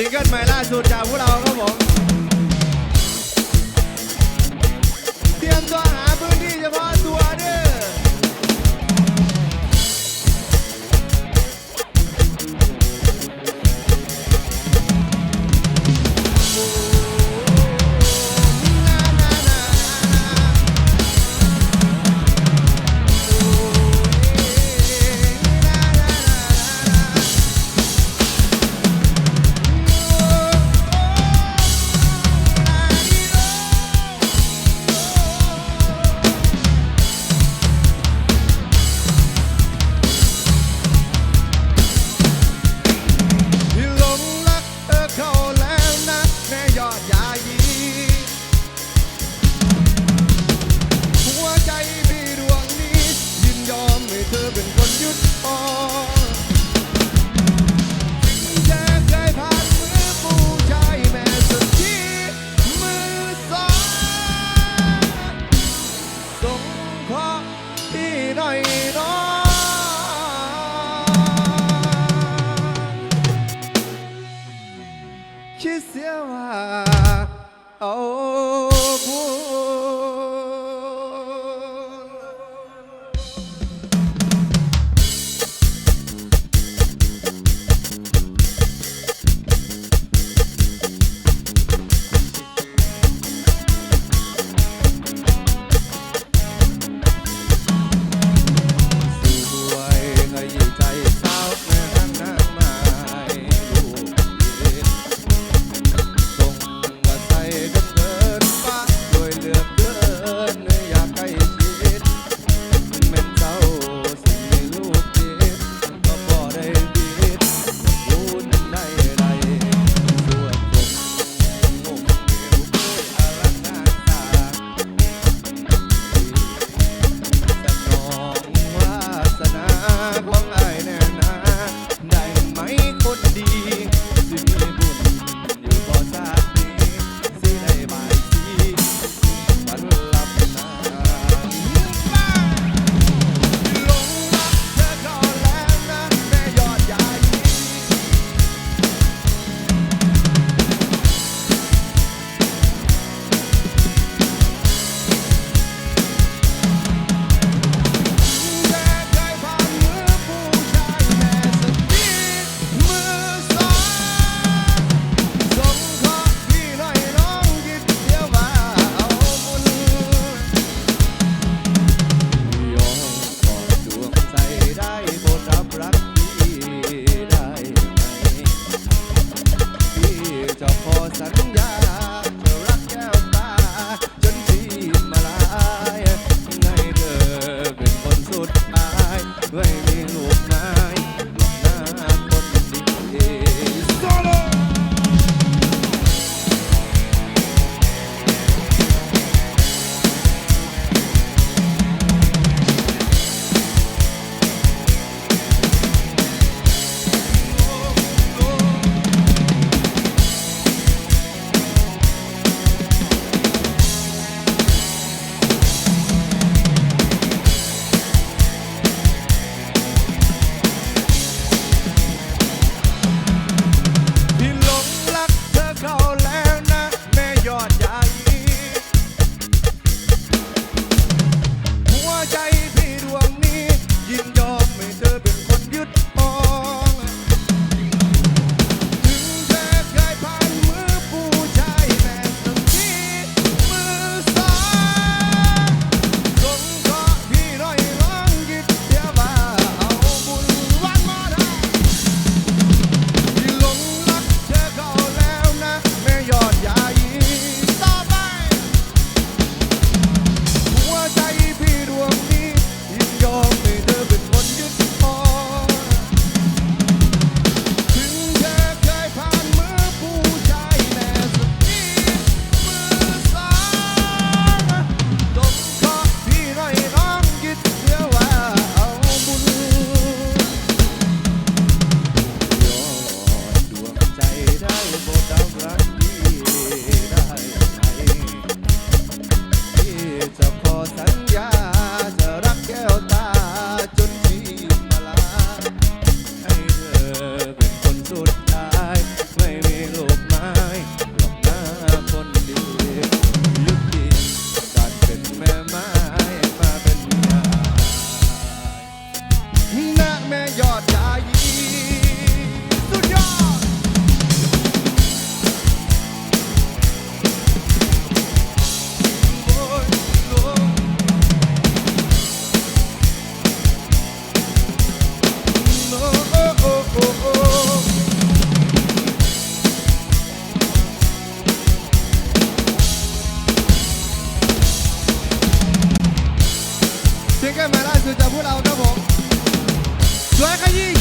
ซิงเกิลใหม่ล่าสุดจากพวกเราครับผมเตรียมตัวหาพื้นที่เฉพาะตัวด้วย เสียว่าเอา สุจะพวกเราครับผมสวยขยี้